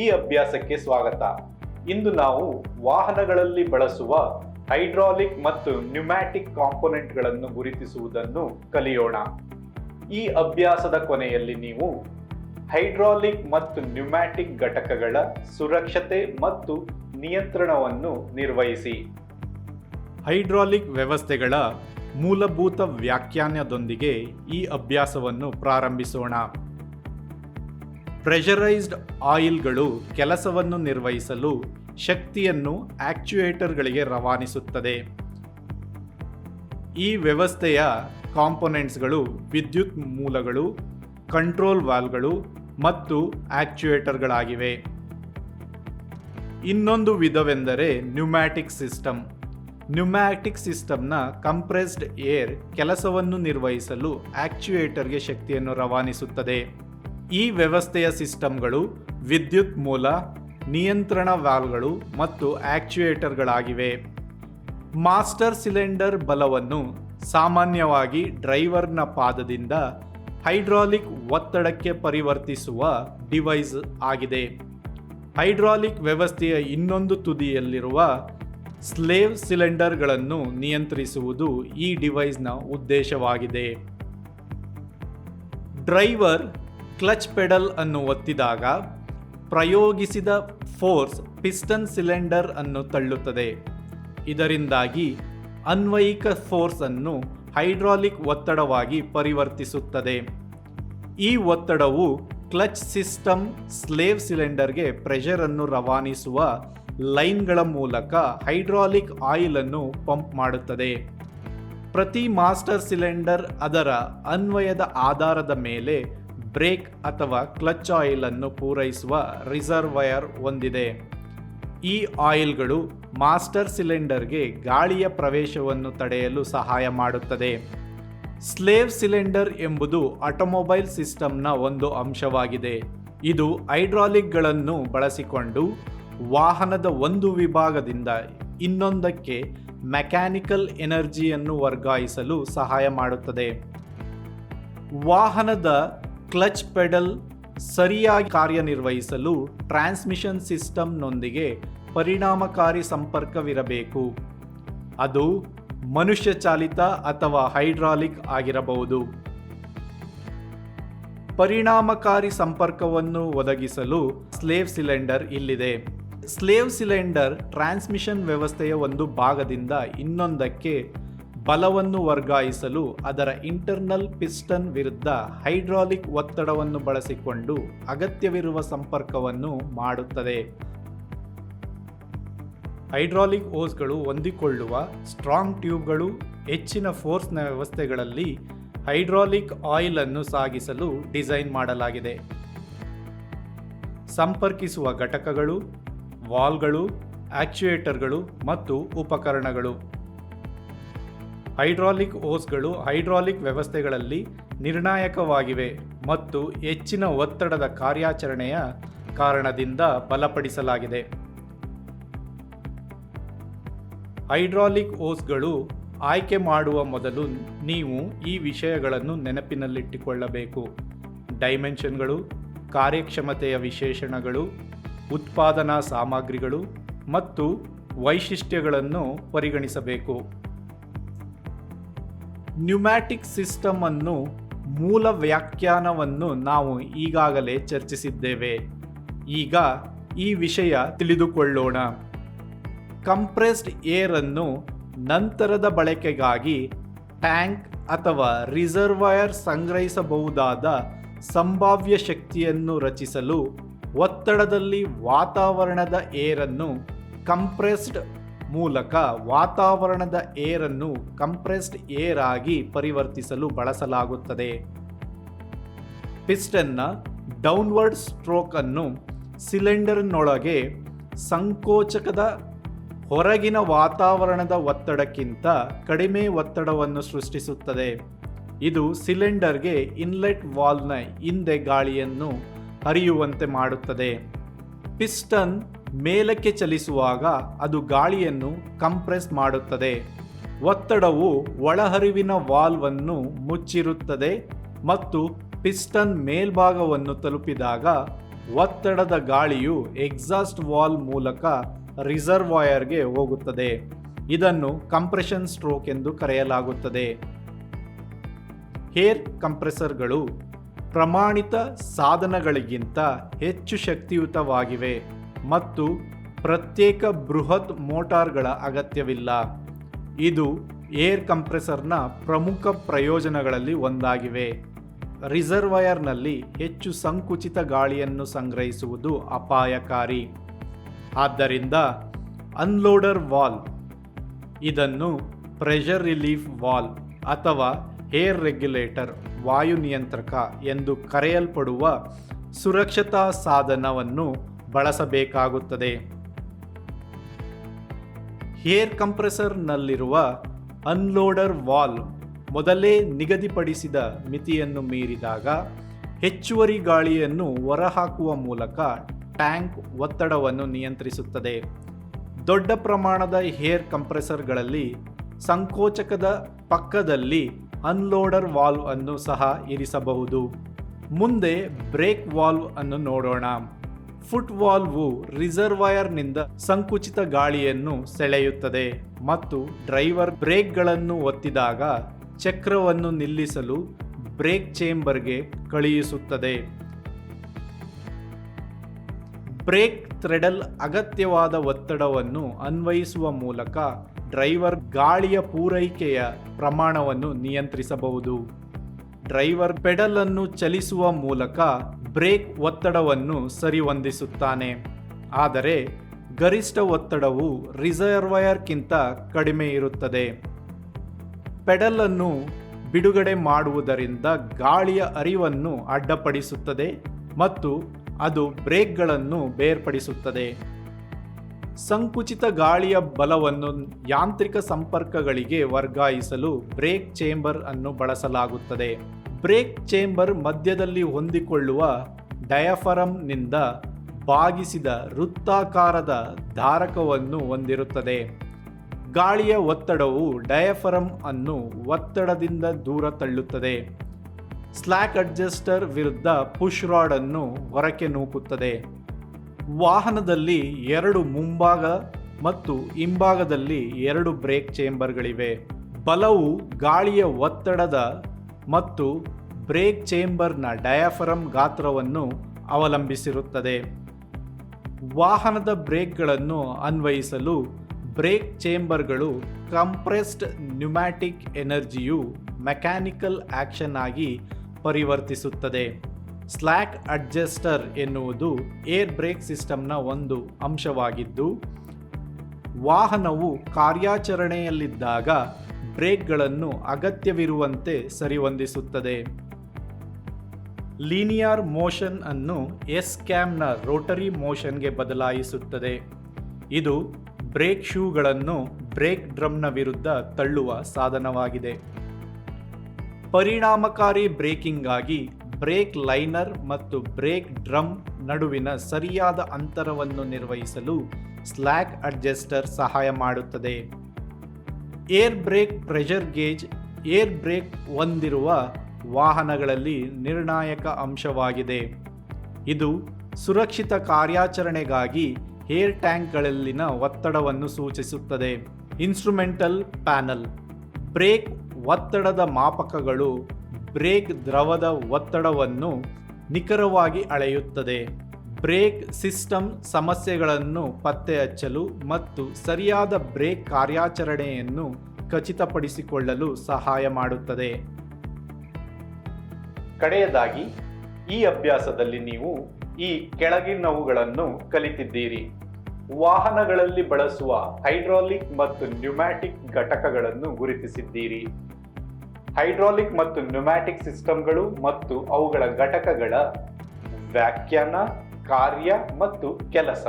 ಈ ಅಭ್ಯಾಸಕ್ಕೆ ಸ್ವಾಗತ. ಇಂದು ನಾವು ವಾಹನಗಳಲ್ಲಿ ಬಳಸುವ ಹೈಡ್ರಾಲಿಕ್ ಮತ್ತು ನ್ಯೂಮ್ಯಾಟಿಕ್ ಕಾಂಪೊನೆಂಟ್ಗಳನ್ನು ಗುರುತಿಸುವುದನ್ನು ಕಲಿಯೋಣ. ಈ ಅಭ್ಯಾಸದ ಕೊನೆಯಲ್ಲಿ ನೀವು ಹೈಡ್ರಾಲಿಕ್ ಮತ್ತು ನ್ಯೂಮ್ಯಾಟಿಕ್ ಘಟಕಗಳ ಸುರಕ್ಷತೆ ಮತ್ತು ನಿಯಂತ್ರಣವನ್ನು ನಿರ್ವಹಿಸಿ. ಹೈಡ್ರಾಲಿಕ್ ವ್ಯವಸ್ಥೆಗಳ ಮೂಲಭೂತ ವ್ಯಾಖ್ಯಾನದೊಂದಿಗೆ ಈ ಅಭ್ಯಾಸವನ್ನು ಪ್ರಾರಂಭಿಸೋಣ. ಪ್ರೆಷರೈಸ್ಡ್ ಆಯಿಲ್ಗಳು ಕೆಲಸವನ್ನು ನಿರ್ವಹಿಸಲು ಶಕ್ತಿಯನ್ನು ಆಕ್ಚುಯೇಟರ್ಗಳಿಗೆ ರವಾನಿಸುತ್ತದೆ. ಈ ವ್ಯವಸ್ಥೆಯ ಕಾಂಪೊನೆಂಟ್ಸ್ಗಳು ವಿದ್ಯುತ್ ಮೂಲಗಳು, ಕಂಟ್ರೋಲ್ ವಾಲ್ಗಳು ಮತ್ತು ಆಕ್ಚುಯೇಟರ್ಗಳಾಗಿವೆ. ಇನ್ನೊಂದು ವಿಧವೆಂದರೆ ನ್ಯೂಮ್ಯಾಟಿಕ್ ಸಿಸ್ಟಮ್. ನ್ಯೂಮ್ಯಾಟಿಕ್ ಸಿಸ್ಟಮ್ನ ಕಂಪ್ರೆಸ್ಡ್ ಏರ್ ಕೆಲಸವನ್ನು ನಿರ್ವಹಿಸಲು ಆಕ್ಚುಯೇಟರ್ಗೆ ಶಕ್ತಿಯನ್ನು ರವಾನಿಸುತ್ತದೆ. ಈ ವ್ಯವಸ್ಥೆಯ ಸಿಸ್ಟಮ್ಗಳು ವಿದ್ಯುತ್ ಮೂಲ, ನಿಯಂತ್ರಣ ವಾಲ್ಗಳು ಮತ್ತು ಆಕ್ಚುಯೇಟರ್ಗಳಾಗಿವೆ. ಮಾಸ್ಟರ್ ಸಿಲಿಂಡರ್ ಬಲವನ್ನು ಸಾಮಾನ್ಯವಾಗಿ ಡ್ರೈವರ್ನ ಪಾದದಿಂದ ಹೈಡ್ರಾಲಿಕ್ ಒತ್ತಡಕ್ಕೆ ಪರಿವರ್ತಿಸುವ ಡಿವೈಸ್ ಆಗಿದೆ. ಹೈಡ್ರಾಲಿಕ್ ವ್ಯವಸ್ಥೆಯ ಇನ್ನೊಂದು ತುದಿಯಲ್ಲಿರುವ ಸ್ಲೇವ್ ಸಿಲಿಂಡರ್ಗಳನ್ನು ನಿಯಂತ್ರಿಸುವುದು ಈ ಡಿವೈಸ್ನ ಉದ್ದೇಶವಾಗಿದೆ. ಡ್ರೈವರ್ ಕ್ಲಚ್ ಪೆಡಲ್ ಅನ್ನು ಒತ್ತಿದಾಗ ಪ್ರಯೋಗಿಸಿದ ಫೋರ್ಸ್ ಪಿಸ್ಟನ್ ಸಿಲಿಂಡರ್ ಅನ್ನು ತಳ್ಳುತ್ತದೆ. ಇದರಿಂದಾಗಿ ಅನ್ವಯಿಕ ಫೋರ್ಸ್ ಅನ್ನು ಹೈಡ್ರಾಲಿಕ್ ಒತ್ತಡವಾಗಿ ಪರಿವರ್ತಿಸುತ್ತದೆ. ಈ ಒತ್ತಡವು ಕ್ಲಚ್ ಸಿಸ್ಟಮ್ ಸ್ಲೇವ್ ಸಿಲಿಂಡರ್ಗೆ ಪ್ರೆಷರ್ ಅನ್ನು ರವಾನಿಸುವ ಲೈನ್ಗಳ ಮೂಲಕ ಹೈಡ್ರಾಲಿಕ್ ಆಯಿಲ್ ಅನ್ನು ಪಂಪ್ ಮಾಡುತ್ತದೆ. ಪ್ರತಿ ಮಾಸ್ಟರ್ ಸಿಲಿಂಡರ್ ಅದರ ಅನ್ವಯದ ಆಧಾರದ ಮೇಲೆ ಬ್ರೇಕ್ ಅಥವಾ ಕ್ಲಚ್ ಆಯಿಲ್ ಅನ್ನು ಪೂರೈಸುವ ರಿಸರ್ವಯರ್ ಹೊಂದಿದೆ. ಈ ಆಯಿಲ್ಗಳು ಮಾಸ್ಟರ್ ಸಿಲಿಂಡರ್ಗೆ ಗಾಳಿಯ ಪ್ರವೇಶವನ್ನು ತಡೆಯಲು ಸಹಾಯ ಮಾಡುತ್ತದೆ. ಸ್ಲೇವ್ ಸಿಲಿಂಡರ್ ಎಂಬುದು ಆಟೋಮೊಬೈಲ್ ಸಿಸ್ಟಮ್ನ ಒಂದು ಅಂಶವಾಗಿದೆ. ಇದು ಹೈಡ್ರಾಲಿಕ್ಗಳನ್ನು ಬಳಸಿಕೊಂಡು ವಾಹನದ ಒಂದು ವಿಭಾಗದಿಂದ ಇನ್ನೊಂದಕ್ಕೆ ಮೆಕ್ಯಾನಿಕಲ್ ಎನರ್ಜಿಯನ್ನು ವರ್ಗಾಯಿಸಲು ಸಹಾಯ ಮಾಡುತ್ತದೆ. ವಾಹನದ ಕ್ಲಚ್ ಪೆಡಲ್ ಸರಿಯಾಗಿ ಕಾರ್ಯನಿರ್ವಹಿಸಲು ಟ್ರಾನ್ಸ್ಮಿಷನ್ ಸಿಸ್ಟಮ್ನೊಂದಿಗೆ ಪರಿಣಾಮಕಾರಿ ಸಂಪರ್ಕವಿರಬೇಕು. ಅದು ಮನುಷ್ಯ ಚಾಲಿತ ಅಥವಾ ಹೈಡ್ರಾಲಿಕ್ ಆಗಿರಬಹುದು. ಪರಿಣಾಮಕಾರಿ ಸಂಪರ್ಕವನ್ನು ಒದಗಿಸಲು ಸ್ಲೇವ್ ಸಿಲಿಂಡರ್ ಇಲ್ಲಿದೆ. ಸ್ಲೇವ್ ಸಿಲಿಂಡರ್ ಟ್ರಾನ್ಸ್ಮಿಷನ್ ವ್ಯವಸ್ಥೆಯ ಒಂದು ಭಾಗದಿಂದ ಇನ್ನೊಂದಕ್ಕೆ ಬಲವನ್ನು ವರ್ಗಾಯಿಸಲು ಅದರ ಇಂಟರ್ನಲ್ ಪಿಸ್ಟನ್ ವಿರುದ್ಧ ಹೈಡ್ರಾಲಿಕ್ ಒತ್ತಡವನ್ನು ಬಳಸಿಕೊಂಡು ಅಗತ್ಯವಿರುವ ಸಂಪರ್ಕವನ್ನು ಮಾಡುತ್ತದೆ. ಹೈಡ್ರಾಲಿಕ್ ಓಸ್ಗಳು ಹೊಂದಿಕೊಳ್ಳುವ ಸ್ಟ್ರಾಂಗ್ ಟ್ಯೂಬ್ಗಳು ಹೆಚ್ಚಿನ ಫೋರ್ಸ್ನ ವ್ಯವಸ್ಥೆಗಳಲ್ಲಿ ಹೈಡ್ರಾಲಿಕ್ ಆಯಿಲ್ ಅನ್ನು ಸಾಗಿಸಲು ಡಿಸೈನ್ ಮಾಡಲಾಗಿದೆ. ಸಂಪರ್ಕಿಸುವ ಘಟಕಗಳು, ವಾಲ್ಗಳು, ಆಕ್ಚುಯೇಟರ್ಗಳು ಮತ್ತು ಉಪಕರಣಗಳು. ಹೈಡ್ರಾಲಿಕ್ ಓಸ್ಗಳು ಹೈಡ್ರಾಲಿಕ್ ವ್ಯವಸ್ಥೆಗಳಲ್ಲಿ ನಿರ್ಣಾಯಕವಾಗಿವೆ ಮತ್ತು ಹೆಚ್ಚಿನ ಒತ್ತಡದ ಕಾರ್ಯಾಚರಣೆಯ ಕಾರಣದಿಂದ ಬಲಪಡಿಸಲಾಗಿದೆ. ಹೈಡ್ರಾಲಿಕ್ ಓಸ್ಗಳು ಆಯ್ಕೆ ಮಾಡುವ ಮೊದಲು ನೀವು ಈ ವಿಷಯಗಳನ್ನು ನೆನಪಿನಲ್ಲಿಟ್ಟುಕೊಳ್ಳಬೇಕು. ಡೈಮೆನ್ಷನ್ಗಳು, ಕಾರ್ಯಕ್ಷಮತೆಯ ವಿಶೇಷಣಗಳು, ಉತ್ಪಾದನಾ ಸಾಮಗ್ರಿಗಳು ಮತ್ತು ವೈಶಿಷ್ಟ್ಯಗಳನ್ನು ಪರಿಗಣಿಸಬೇಕು. ನ್ಯೂಮ್ಯಾಟಿಕ್ ಸಿಸ್ಟಮ್ ಅನ್ನು ಮೂಲ ವ್ಯಾಖ್ಯಾನವನ್ನು ನಾವು ಈಗಾಗಲೇ ಚರ್ಚಿಸಿದ್ದೇವೆ. ಈಗ ಈ ವಿಷಯ ತಿಳಿದುಕೊಳ್ಳೋಣ. ಕಂಪ್ರೆಸ್ಡ್ ಏರ್ ಅನ್ನು ನಂತರದ ಬಳಕೆಗಾಗಿ ಟ್ಯಾಂಕ್ ಅಥವಾ ರಿಸರ್ವಾಯರ್ ಸಂಗ್ರಹಿಸಬಹುದಾದ ಸಂಭಾವ್ಯ ಶಕ್ತಿಯನ್ನು ರಚಿಸಲು ಒತ್ತಡದಲ್ಲಿ ವಾತಾವರಣದ ಏರನ್ನು ಕಂಪ್ರೆಸ್ಡ್ ಮೂಲಕ ವಾತಾವರಣದ ಏರನ್ನು ಕಂಪ್ರೆಸ್ಡ್ ಏರ್ ಆಗಿ ಪರಿವರ್ತಿಸಲು ಬಳಸಲಾಗುತ್ತದೆ. ಪಿಸ್ಟನ್ನ ಡೌನ್ವರ್ಡ್ ಸ್ಟ್ರೋಕ್ ಅನ್ನು ಸಿಲಿಂಡರ್ನೊಳಗೆ ಸಂಕೋಚಕದ ಹೊರಗಿನ ವಾತಾವರಣದ ಒತ್ತಡಕ್ಕಿಂತ ಕಡಿಮೆ ಒತ್ತಡವನ್ನು ಸೃಷ್ಟಿಸುತ್ತದೆ. ಇದು ಸಿಲಿಂಡರ್ಗೆ ಇನ್ಲೆಟ್ ವಾಲ್ನ ಹಿಂದೆ ಗಾಳಿಯನ್ನು ಹರಿಯುವಂತೆ ಮಾಡುತ್ತದೆ. ಪಿಸ್ಟನ್ ಮೇಲಕ್ಕೆ ಚಲಿಸುವಾಗ ಅದು ಗಾಳಿಯನ್ನು ಕಂಪ್ರೆಸ್ ಮಾಡುತ್ತದೆ. ಒತ್ತಡವು ಒಳಹರಿವಿನ ವಾಲ್ವನ್ನು ಮುಚ್ಚಿರುತ್ತದೆ ಮತ್ತು ಪಿಸ್ಟನ್ ಮೇಲ್ಭಾಗವನ್ನು ತಲುಪಿದಾಗ ಒತ್ತಡದ ಗಾಳಿಯು ಎಕ್ಸಾಸ್ಟ್ ವಾಲ್ ಮೂಲಕ ರಿಸರ್ವಾಯರ್ಗೆ ಹೋಗುತ್ತದೆ. ಇದನ್ನು ಕಂಪ್ರೆಷನ್ ಸ್ಟ್ರೋಕ್ ಎಂದು ಕರೆಯಲಾಗುತ್ತದೆ. ಹೇರ್ ಕಂಪ್ರೆಸರ್ಗಳು ಪ್ರಮಾಣಿತ ಸಾಧನಗಳಿಗಿಂತ ಹೆಚ್ಚು ಶಕ್ತಿಯುತವಾಗಿವೆ. ಮತ್ತು ಪ್ರತ್ಯೇಕ ಬೃಹತ್ ಮೋಟಾರ್ಗಳ ಅಗತ್ಯವಿಲ್ಲ. ಇದು ಏರ್ ಕಂಪ್ರೆಸರ್ನ ಪ್ರಮುಖ ಪ್ರಯೋಜನಗಳಲ್ಲಿ ಒಂದಾಗಿವೆ. ರಿಸರ್ವಯರ್ನಲ್ಲಿ ಹೆಚ್ಚು ಸಂಕುಚಿತ ಗಾಳಿಯನ್ನು ಸಂಗ್ರಹಿಸುವುದು ಅಪಾಯಕಾರಿ. ಆದ್ದರಿಂದ ಅನ್ಲೋಡರ್ ವಾಲ್, ಇದನ್ನು ಪ್ರೆಷರ್ ರಿಲೀಫ್ ವಾಲ್ ಅಥವಾ ಏರ್ ರೆಗ್ಯುಲೇಟರ್, ವಾಯು ನಿಯಂತ್ರಕ ಎಂದು ಕರೆಯಲ್ಪಡುವ ಸುರಕ್ಷತಾ ಸಾಧನವನ್ನು ಬಳಸಬೇಕಾಗುತ್ತದೆ. ಏರ್ ಕಂಪ್ರೆಸರ್ನಲ್ಲಿರುವ ಅನ್ಲೋಡರ್ ವಾಲ್ ಮೊದಲೇ ನಿಗದಿಪಡಿಸಿದ ಮಿತಿಯನ್ನು ಮೀರಿದಾಗ ಹೆಚ್ಚುವರಿ ಗಾಳಿಯನ್ನು ಹೊರಹಾಕುವ ಮೂಲಕ ಟ್ಯಾಂಕ್ ಒತ್ತಡವನ್ನು ನಿಯಂತ್ರಿಸುತ್ತದೆ. ದೊಡ್ಡ ಪ್ರಮಾಣದ ಏರ್ ಕಂಪ್ರೆಸರ್ಗಳಲ್ಲಿ ಸಂಕೋಚಕದ ಪಕ್ಕದಲ್ಲಿ ಅನ್ಲೋಡರ್ ವಾಲ್ವ್ ಅನ್ನು ಸಹ ಇರಿಸಬಹುದು. ಮುಂದೆ ಬ್ರೇಕ್ ವಾಲ್ವ್ ಅನ್ನು ನೋಡೋಣ. ಫುಟ್ ವಾಲ್ವು ರಿಸರ್ವಾಯರ್ನಿಂದ ಸಂಕುಚಿತ ಗಾಳಿಯನ್ನು ಸೆಳೆಯುತ್ತದೆ ಮತ್ತು ಡ್ರೈವರ್ ಬ್ರೇಕ್ಗಳನ್ನು ಒತ್ತಿದಾಗ ಚಕ್ರವನ್ನು ನಿಲ್ಲಿಸಲು ಬ್ರೇಕ್ ಚೇಂಬರ್ಗೆ ಕಳುಹಿಸುತ್ತದೆ. ಬ್ರೇಕ್ ಥ್ರೆಡಲ್ ಅಗತ್ಯವಾದ ಒತ್ತಡವನ್ನು ಅನ್ವಯಿಸುವ ಮೂಲಕ ಡ್ರೈವರ್ ಗಾಳಿಯ ಪೂರೈಕೆಯ ಪ್ರಮಾಣವನ್ನು ನಿಯಂತ್ರಿಸಬಹುದು. ಡ್ರೈವರ್ ಪೆಡಲನ್ನು ಚಲಿಸುವ ಮೂಲಕ ಬ್ರೇಕ್ ಒತ್ತಡವನ್ನು ಸರಿಹೊಂದಿಸುತ್ತಾನೆ. ಆದರೆ ಗರಿಷ್ಠ ಒತ್ತಡವು ರಿಸರ್ವಯರ್ಕ್ಕಿಂತ ಕಡಿಮೆ ಇರುತ್ತದೆ. ಪೆಡಲನ್ನು ಬಿಡುಗಡೆ ಮಾಡುವುದರಿಂದ ಗಾಳಿಯ ಅರಿವನ್ನು ಅಡ್ಡಪಡಿಸುತ್ತದೆ ಮತ್ತು ಅದು ಬ್ರೇಕ್ಗಳನ್ನು ಬೇರ್ಪಡಿಸುತ್ತದೆ. ಸಂಕುಚಿತ ಗಾಳಿಯ ಬಲವನ್ನು ಯಾಂತ್ರಿಕ ಸಂಪರ್ಕಗಳಿಗೆ ವರ್ಗಾಯಿಸಲು ಬ್ರೇಕ್ ಚೇಂಬರ್ ಅನ್ನು ಬಳಸಲಾಗುತ್ತದೆ. ಬ್ರೇಕ್ ಚೇಂಬರ್ ಮಧ್ಯದಲ್ಲಿ ಹೊಂದಿಕೊಳ್ಳುವ ಡಯಾಫರಮ್ನಿಂದ ಬಾಗಿಸಿದ ವೃತ್ತಾಕಾರದ ಧಾರಕವನ್ನು ಹೊಂದಿರುತ್ತದೆ. ಗಾಳಿಯ ಒತ್ತಡವು ಡಯಾಫರಮ್ ಅನ್ನು ಒತ್ತಡದಿಂದ ದೂರ ತಳ್ಳುತ್ತದೆ. ಸ್ಲ್ಯಾಕ್ ಅಡ್ಜಸ್ಟರ್ ವಿರುದ್ಧ ಪುಷ್ ರಾಡನ್ನು ಹೊರಕ್ಕೆ ನೂಕುತ್ತದೆ. ವಾಹನದಲ್ಲಿ ಎರಡು ಮುಂಭಾಗ ಮತ್ತು ಹಿಂಭಾಗದಲ್ಲಿ ಎರಡು ಬ್ರೇಕ್ ಚೇಂಬರ್ಗಳಿವೆ. ಬಲವು ಗಾಳಿಯ ಒತ್ತಡದ ಮತ್ತು ಬ್ರೇಕ್ ಚೇಂಬರ್ನ ಡಯಾಫರಮ್ ಗಾತ್ರವನ್ನು ಅವಲಂಬಿಸಿರುತ್ತದೆ. ವಾಹನದ ಬ್ರೇಕ್ಗಳನ್ನು ಅನ್ವಯಿಸಲು ಬ್ರೇಕ್ ಚೇಂಬರ್ಗಳು ಕಂಪ್ರೆಸ್ಡ್ ನ್ಯೂಮ್ಯಾಟಿಕ್ ಎನರ್ಜಿಯು ಮೆಕ್ಯಾನಿಕಲ್ ಆಕ್ಷನ್ ಆಗಿ ಪರಿವರ್ತಿಸುತ್ತದೆ. ಸ್ಲ್ಯಾಕ್ ಅಡ್ಜಸ್ಟರ್ ಎನ್ನುವುದು ಏರ್ ಬ್ರೇಕ್ ಸಿಸ್ಟಮ್ನ ಒಂದು ಅಂಶವಾಗಿದ್ದು, ವಾಹನವು ಕಾರ್ಯಾಚರಣೆಯಲ್ಲಿದ್ದಾಗ ಬ್ರೇಕ್ಗಳನ್ನು ಅಗತ್ಯವಿರುವಂತೆ ಸರಿಹೊಂದಿಸುತ್ತದೆ. ಲೀನಿಯರ್ ಮೋಷನ್ ಅನ್ನು ಎಸ್ ಕ್ಯಾಮ್ನ ರೋಟರಿ ಮೋಷನ್ಗೆ ಬದಲಾಯಿಸುತ್ತದೆ. ಇದು ಬ್ರೇಕ್ ಶೂಗಳನ್ನು ಬ್ರೇಕ್ ಡ್ರಮ್ನ ವಿರುದ್ಧ ತಳ್ಳುವ ಸಾಧನವಾಗಿದೆ. ಪರಿಣಾಮಕಾರಿ ಬ್ರೇಕಿಂಗ್ಗಾಗಿ ಬ್ರೇಕ್ ಲೈನರ್ ಮತ್ತು ಬ್ರೇಕ್ ಡ್ರಮ್ ನಡುವಿನ ಸರಿಯಾದ ಅಂತರವನ್ನು ನಿರ್ವಹಿಸಲು ಸ್ಲ್ಯಾಕ್ ಅಡ್ಜಸ್ಟರ್ ಸಹಾಯ ಮಾಡುತ್ತದೆ. Air brake pressure gauge, air brake ಹೊಂದಿರುವ ವಾಹನಗಳಲ್ಲಿ ನಿರ್ಣಾಯಕ ಅಂಶವಾಗಿದೆ. ಇದು ಸುರಕ್ಷಿತ ಕಾರ್ಯಾಚರಣೆಗಾಗಿ ಏರ್ ಟ್ಯಾಂಕ್ಗಳಲ್ಲಿನ ಒತ್ತಡವನ್ನು ಸೂಚಿಸುತ್ತದೆ. Instrumental panel. ಬ್ರೇಕ್ ಒತ್ತಡದ ಮಾಪಕಗಳು ಬ್ರೇಕ್ ದ್ರವದ ಒತ್ತಡವನ್ನು ನಿಖರವಾಗಿ ಅಳೆಯುತ್ತದೆ. ಬ್ರೇಕ್ ಸಿಸ್ಟಮ್ ಸಮಸ್ಯೆಗಳನ್ನು ಪತ್ತೆ ಹಚ್ಚಲು ಮತ್ತು ಸರಿಯಾದ ಬ್ರೇಕ್ ಕಾರ್ಯಾಚರಣೆಯನ್ನು ಖಚಿತಪಡಿಸಿಕೊಳ್ಳಲು ಸಹಾಯ ಮಾಡುತ್ತದೆ. ಕಡೆಯದಾಗಿ, ಈ ಅಭ್ಯಾಸದಲ್ಲಿ ನೀವು ಈ ಕೆಳಗಿನವುಗಳನ್ನು ಕಲಿತಿದ್ದೀರಿ. ವಾಹನಗಳಲ್ಲಿ ಬಳಸುವ ಹೈಡ್ರಾಲಿಕ್ ಮತ್ತು ನ್ಯೂಮ್ಯಾಟಿಕ್ ಘಟಕಗಳನ್ನು ಗುರುತಿಸಿದ್ದೀರಿ. ಹೈಡ್ರಾಲಿಕ್ ಮತ್ತು ನ್ಯೂಮ್ಯಾಟಿಕ್ ಸಿಸ್ಟಮ್ಗಳು ಮತ್ತು ಅವುಗಳ ಘಟಕಗಳ ವ್ಯಾಖ್ಯಾನ ಕಾರ್ಯ ಮತ್ತು ಕೆಲಸ.